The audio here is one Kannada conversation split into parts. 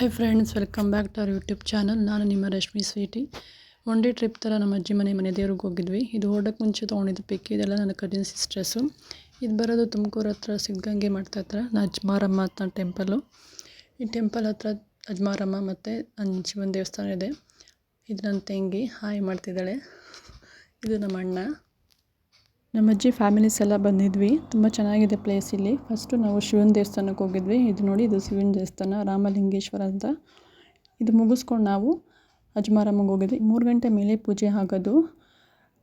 Hi friends welcome back to our YouTube channel ನಾನು ನಿಮ್ಮ Rashmi Sweety. One day trip ಥರ ನಮ್ಮ ಅಜ್ಜಿ ಮನೆ ಮನೆ ದೇವ್ರಿಗೆ ಹೋಗಿದ್ವಿ. ಇದು ಓಡೋಕ್ಕೆ ಮುಂಚೆ ತೊಗೊಂಡಿದ್ದು ಪಿಕ್ ಇದೆಲ್ಲ ನನ್ನ ಕಜಿನ್ ಸಿಸ್ಟರ್ಸು ಇದು ಬರೋದು ತುಮಕೂರು ಹತ್ರ ಸಿದ್ಧಗಂಗೆ ಮಾಡ್ತಾ ಹತ್ರ, ಅಜ್ಮಾರಮ್ಮ ಅಂತ ಟೆಂಪಲ್ಲು ಈ ಟೆಂಪಲ್ ಹತ್ರ ಅಜ್ಮಾರಮ್ಮ ಮತ್ತು ನನ್ನ ಶಿವನ ದೇವಸ್ಥಾನ ಇದೆ. ಇದು ನನ್ನ ತಂಗಿ. ಹಾಯ್ ಮಾಡ್ತಿದ್ದಾಳೆ. ಇದು ನಮ್ಮ ಅಣ್ಣ. ನಮ್ಮ ಅಜ್ಜಿ ಫ್ಯಾಮಿಲೀಸ್ ಎಲ್ಲ ಬಂದಿದ್ವಿ. ತುಂಬ ಚೆನ್ನಾಗಿದೆ ಪ್ಲೇಸ್ ಇಲ್ಲಿ. ಫಸ್ಟು ನಾವು ಶಿವನ ದೇವಸ್ಥಾನಕ್ಕೆ ಹೋಗಿದ್ವಿ. ಇದು ನೋಡಿ, ಇದು ಶಿವನ ದೇವಸ್ಥಾನ, ರಾಮಲಿಂಗೇಶ್ವರ ಅಂತ. ಇದು ಮುಗಿಸ್ಕೊಂಡು ನಾವು ಅಜ್ಮಾರಮ್ಮಗೆ ಹೋಗಿದ್ವಿ. ಮೂರು ಗಂಟೆ ಮೇಲೆ ಪೂಜೆ ಆಗೋದು.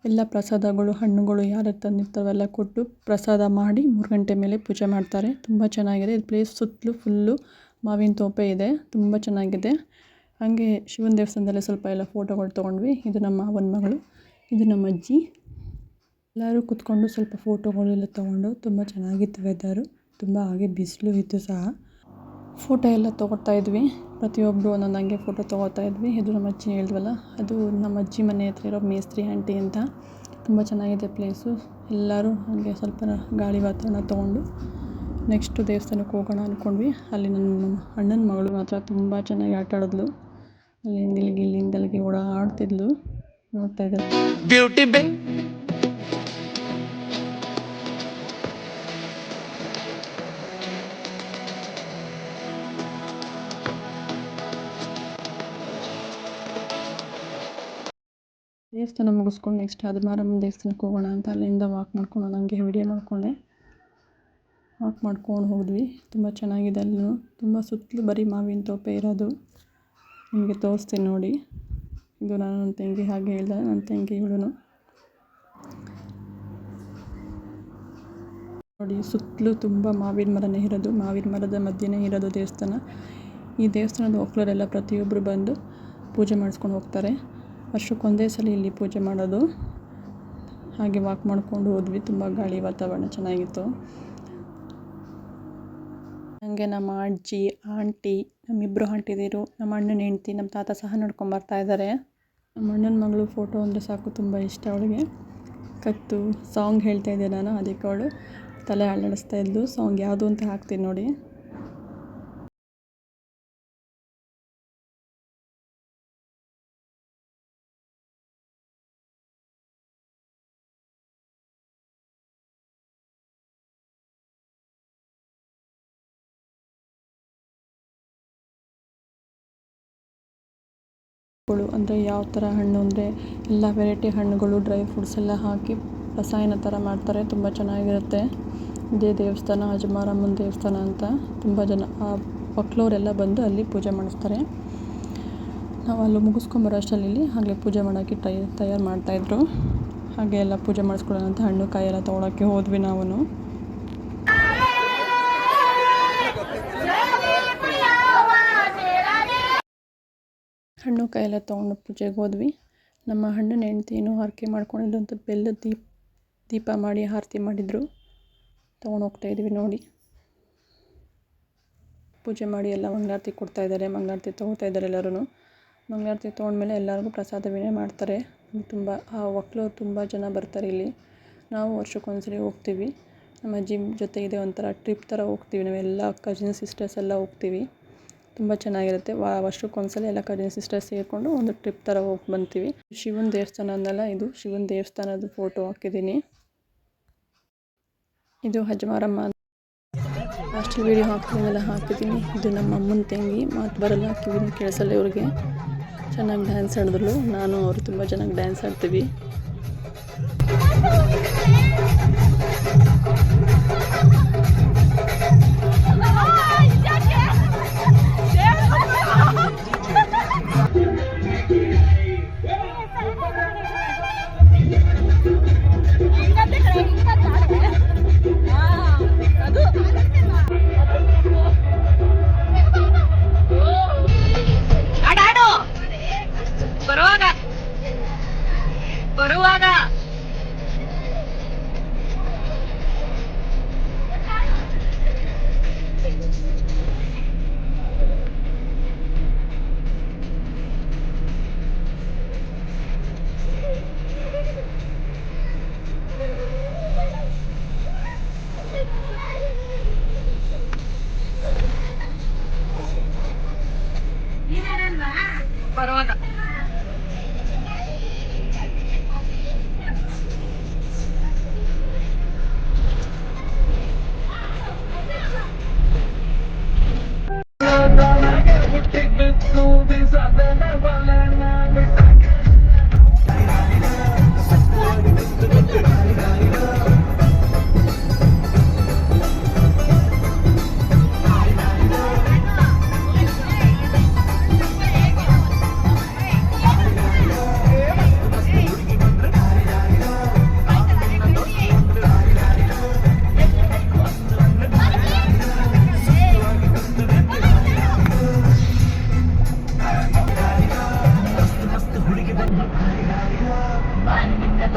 ಎಲ್ಲ ಪ್ರಸಾದಗಳು, ಹಣ್ಣುಗಳು ಯಾರು ತಂದಿರ್ತಾವೆಲ್ಲ ಕೊಟ್ಟು ಪ್ರಸಾದ ಮಾಡಿ ಮೂರು ಗಂಟೆ ಮೇಲೆ ಪೂಜೆ ಮಾಡ್ತಾರೆ. ತುಂಬ ಚೆನ್ನಾಗಿದೆ. ಇದು ಪ್ಲೇಸ್ ಸುತ್ತಲೂ ಫುಲ್ಲು ಮಾವಿನ ತೋಪೆ ಇದೆ. ತುಂಬ ಚೆನ್ನಾಗಿದೆ. ಹಾಗೆ ಶಿವನ ದೇವಸ್ಥಾನದಲ್ಲೇ ಸ್ವಲ್ಪ ಎಲ್ಲ ಫೋಟೋಗಳು ತೊಗೊಂಡ್ವಿ. ಇದು ನಮ್ಮ ಮಾವನ ಮಗಳು. ಇದು ನಮ್ಮ ಅಜ್ಜಿ. ಎಲ್ಲರೂ ಕೂತ್ಕೊಂಡು ಸ್ವಲ್ಪ ಫೋಟೋಗಳೆಲ್ಲ ತೊಗೊಂಡು ತುಂಬ ಚೆನ್ನಾಗಿತ್ತು ವೆದರು. ತುಂಬ ಹಾಗೆ ಬಿಸಿಲು ಇತ್ತು ಸಹ. ಫೋಟೋ ಎಲ್ಲ ತೊಗೊಳ್ತಾ ಇದ್ವಿ. ಪ್ರತಿಯೊಬ್ಬರು ಒಂದೊಂದು ಹಂಗೆ ಫೋಟೋ ತೊಗೊಳ್ತಾ ಇದ್ವಿ. ಇದು ನಮ್ಮ ಅಜ್ಜಿ ಹೇಳಿದ್ವಲ್ಲ, ಅದು ನಮ್ಮ ಅಜ್ಜಿ ಮನೆ ಹತ್ರ ಇರೋ ಮೇಸ್ತ್ರಿ ಆಂಟಿ ಅಂತ. ತುಂಬ ಚೆನ್ನಾಗಿದೆ ಪ್ಲೇಸು ಎಲ್ಲರೂ ಹಾಗೆ ಸ್ವಲ್ಪ ಗಾಳಿ ವಾತಾವರಣ ತೊಗೊಂಡು ನೆಕ್ಸ್ಟು ದೇವಸ್ಥಾನಕ್ಕೆ ಹೋಗೋಣ ಅಂದ್ಕೊಂಡ್ವಿ ಅಲ್ಲಿ ನನ್ನ ಅಣ್ಣನ ಮಗಳು ಮಾತ್ರ ತುಂಬ ಚೆನ್ನಾಗಿ ಆಟ ಆಡಿದ್ಲು. ಅಲ್ಲಿಂದ ಇಲ್ಲಿಗೆ ಇಲ್ಲಿಂದ ಅಲ್ಲಿಗೆ ಓಡಾಡ್ತಿದ್ಲು. ನೋಡ್ತಾ ಇದ್ದಾರೆ. ದೇವಸ್ಥಾನ ಮುಗಿಸ್ಕೊಂಡು ನೆಕ್ಸ್ಟ್ ಮಾರಮ್ಮ ದೇವಸ್ಥಾನಕ್ಕೆ ಹೋಗೋಣ ಅಂತ ಅಲ್ಲಿಂದ ವಾಕ್ ಮಾಡ್ಕೊಂಡು ನನಗೆ ವಿಡಿಯೋ ಮಾಡಿಕೊಂಡೆ. ವಾಕ್ ಮಾಡ್ಕೊಂಡು ಹೋದ್ವಿ. ತುಂಬ ಚೆನ್ನಾಗಿದೆ ಅಲ್ಲೂ ತುಂಬ ಸುತ್ತಲೂ ಬರೀ ಮಾವಿನ ತೋಪೆ ಇರೋದು ನಿಮಗೆ ತೋರಿಸ್ತೀನಿ ನೋಡಿ. ಇದು ನಾನು ನನ್ನ ತಂಗಿ ಹಾಗೆ ಹೇಳ್ದೆ, ನನ್ನ ತಂಗಿ ಇವಳು. ನೋಡಿ, ಸುತ್ತಲೂ ತುಂಬ ಮಾವಿನ ಮರನೇ ಇರೋದು. ಮಾವಿನ ಮರದ ಮಧ್ಯೆನೇ ಇರೋದು ದೇವಸ್ಥಾನ. ಈ ದೇವಸ್ಥಾನದ ಒಕ್ಕಲರೆಲ್ಲ ಪ್ರತಿಯೊಬ್ಬರು ಬಂದು ಪೂಜೆ ಮಾಡಿಸ್ಕೊಂಡು ಹೋಗ್ತಾರೆ. ವರ್ಷಕ್ಕೊಂದೇ ಸಲ ಇಲ್ಲಿ ಪೂಜೆ ಮಾಡೋದು. ಹಾಗೆ ವಾಕ್ ಮಾಡಿಕೊಂಡು ಹೋದ್ವಿ. ತುಂಬ ಗಾಳಿ ವಾತಾವರಣ ಚೆನ್ನಾಗಿತ್ತು. ಹಾಗೆ ನಮ್ಮ ಅಜ್ಜಿ, ಆಂಟಿ ನಮ್ಮಿಬ್ಬರು ಆಂಟಿದಿರು, ನಮ್ಮ ಅಣ್ಣನ ಹೆಂಡ್ತಿ, ನಮ್ಮ ತಾತ ಸಹ ನಡ್ಕೊಂಡು ಬರ್ತಾ ಇದ್ದಾರೆ ನಮ್ಮ ಅಣ್ಣನ ಮಗಳು ಫೋಟೋ ಅಂದರೆ ಸಾಕು ತುಂಬ ಇಷ್ಟ ಅವಳಿಗೆ. ಕತ್ತು ಸಾಂಗ್ ಹೇಳ್ತಾ ಇದ್ದೆ ನಾನು ಅದಕ್ಕೆ ಅವಳು ತಲೆ ಅಲ್ಲಾಡಿಸ್ತಾ ಇದ್ದು ಸಾಂಗ್ ಯಾವುದು ಅಂತ ಹಾಕ್ತೀನಿ ನೋಡಿ. ಅಂದರೆ ಯಾವ ಥರ ಹಣ್ಣು ಅಂದರೆ ಎಲ್ಲ ವೆರೈಟಿ ಹಣ್ಣುಗಳು ಡ್ರೈ ಫ್ರೂಟ್ಸ್ ಎಲ್ಲ ಹಾಕಿ ರಸಾಯನ ಥರ ಮಾಡ್ತಾರೆ. ತುಂಬ ಚೆನ್ನಾಗಿರುತ್ತೆ. ಇದೇ ದೇವಸ್ಥಾನ, ಅಜಮಾರಮ್ಮನ ದೇವಸ್ಥಾನ ಅಂತ ತುಂಬ ಜನ, ಆ ಮಕ್ಳವರೆಲ್ಲ ಬಂದು ಅಲ್ಲಿ ಪೂಜೆ ಮಾಡಿಸ್ತಾರೆ. ನಾವು ಅಲ್ಲಿ ಮುಗಿಸ್ಕೊಂಬರೋ ಅಷ್ಟರಲ್ಲಿ ಹಾಗೆ ಪೂಜೆ ಮಾಡೋಕ್ಕೆ ತಯಾರು ಮಾಡ್ತಾಯಿದ್ರು ಹಾಗೆ ಎಲ್ಲ ಪೂಜೆ ಮಾಡಿಸ್ಕೊಳ್ಳೋಣ ಅಂತ ಹಣ್ಣು ಕಾಯಿ ಎಲ್ಲ ತೊಗೊಳಕ್ಕೆ ಹೋದ್ವಿ ನಾವು ಹಣ್ಣು ಕಾಯಿ ಎಲ್ಲ ತೊಗೊಂಡು ಪೂಜೆಗೆ ಹೋದ್ವಿ. ನಮ್ಮ ಹಣ್ಣಿನ ಹೆಂಡ್ತಿನೂ ಹರಕೆ ಮಾಡ್ಕೊಂಡಿದ್ದು ಅಂತ ಬೆಲ್ಲದ ದೀಪ ದೀಪ ಮಾಡಿ ಆರತಿ ಮಾಡಿದರು. ತೊಗೊಂಡು ಹೋಗ್ತಾ ಇದ್ವಿ ನೋಡಿ. ಪೂಜೆ ಮಾಡಿ ಎಲ್ಲ ಮಂಗಳಾರತಿ ಕೊಡ್ತಾಯಿದ್ದಾರೆ ಮಂಗಳಾರತಿ ತೊಗೋತಾ ಇದ್ದಾರೆ ಎಲ್ಲರೂ ಮಂಗಳಾರತಿ ತೊಗೊಂಡ್ಮೇಲೆ ಎಲ್ಲರಿಗೂ ಪ್ರಸಾದ ವಿನಯ ಮಾಡ್ತಾರೆ. ತುಂಬ, ಆ ಒಕ್ಕಲು ತುಂಬ ಜನ ಬರ್ತಾರೆ ಇಲ್ಲಿ. ನಾವು ವರ್ಷಕ್ಕೊಂದ್ಸರಿ ಹೋಗ್ತೀವಿ. ನಮ್ಮ ಅಜ್ಜಿ ಜೊತೆ ಇದೆ ಒಂಥರ ಟ್ರಿಪ್ ಥರ ಹೋಗ್ತೀವಿ. ನಾವೆಲ್ಲ ಕಸಿನ್ ಸಿಸ್ಟರ್ಸ್ ಎಲ್ಲ ಹೋಗ್ತೀವಿ. ತುಂಬ ಚೆನ್ನಾಗಿರುತ್ತೆ. ವಾ, ವರ್ಷಕ್ಕೊಂದ್ಸಲ ಎಲ್ಲ ಕಜಿನ್ ಸಿಸ್ಟರ್ಸ್ ಸೇರಿಕೊಂಡು ಒಂದು ಟ್ರಿಪ್ ಥರ ಹೋಗಿ ಬಂತೀವಿ. ಶಿವನ ದೇವಸ್ಥಾನ ಅಂದಲ್ಲ ಇದು? ಶಿವನ ದೇವಸ್ಥಾನದ ಫೋಟೋ ಹಾಕಿದ್ದೀನಿ. ಇದು ಹಜಮಾರಮ್ಮ ಲಾಸ್ಟ್ ವೀಡಿಯೋ ಹಾಕಿದ್ಮೇಲೆ ಹಾಕಿದ್ದೀನಿ. ಇದು ನಮ್ಮ ಅಮ್ಮನ ತಂಗಿ. ಮಾತು ಬರಲ್ಲ, ಕಿವಿನ ಕೇಳಿಸಲ್ಲ ಇವ್ರಿಗೆ. ಚೆನ್ನಾಗಿ ಡ್ಯಾನ್ಸ್ ಆಡಿದ್ರು ನಾನು, ಅವರು ತುಂಬ ಚೆನ್ನಾಗಿ ಡ್ಯಾನ್ಸ್ ಆಡ್ತೀವಿ. 払わない。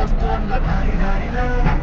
ಬರುವಾಗ ಎಲ್ಲ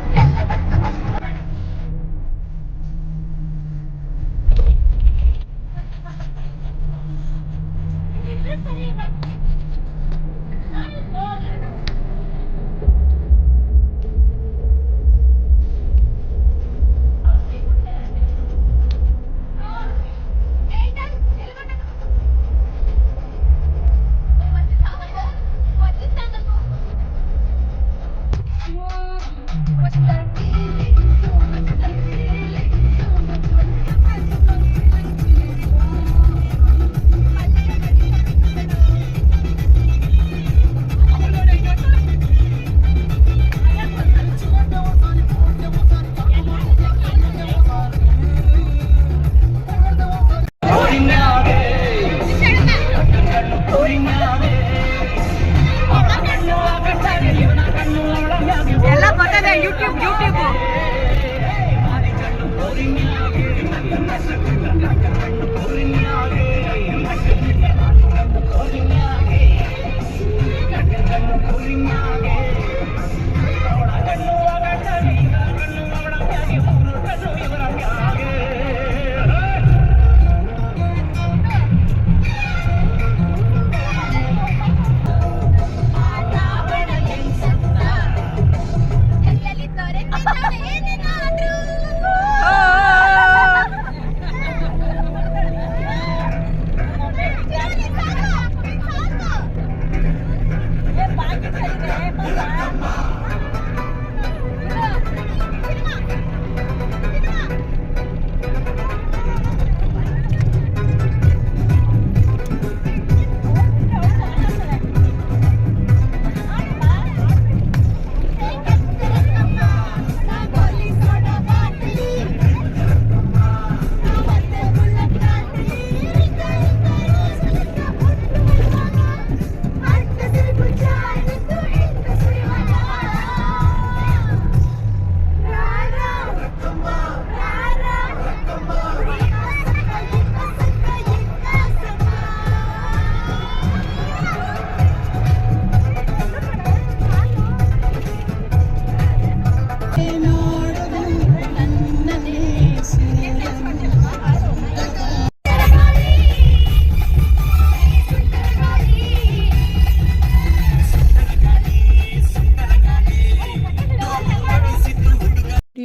ಬರ್ತದೆ ಯೂಟ್ಯೂಬ್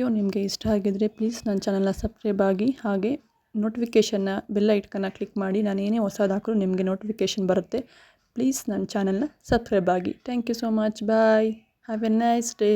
ವಿಡಿಯೋ ನಿಮಗೆ ಇಷ್ಟ ಆಗಿದ್ದರೆ ಪ್ಲೀಸ್ ನನ್ನ ಚಾನಲ್ನ ಸಬ್ಸ್ಕ್ರೈಬ್ ಆಗಿ ಹಾಗೆ ನೋಟಿಫಿಕೇಷನ್ನ ಬೆಲ್ಲ ಇಟ್ಕನ್ನ ಕ್ಲಿಕ್ ಮಾಡಿ. ನಾನು ಏನೇ ಹೊಸದು ಹಾಕಿದ್ರು ನಿಮಗೆ ನೋಟಿಫಿಕೇಷನ್ ಬರುತ್ತೆ. ಪ್ಲೀಸ್ ನನ್ನ ಚಾನಲ್ನ ಸಬ್ಸ್ಕ್ರೈಬ್ ಆಗಿ. Thank you so much. Bye. Have a nice day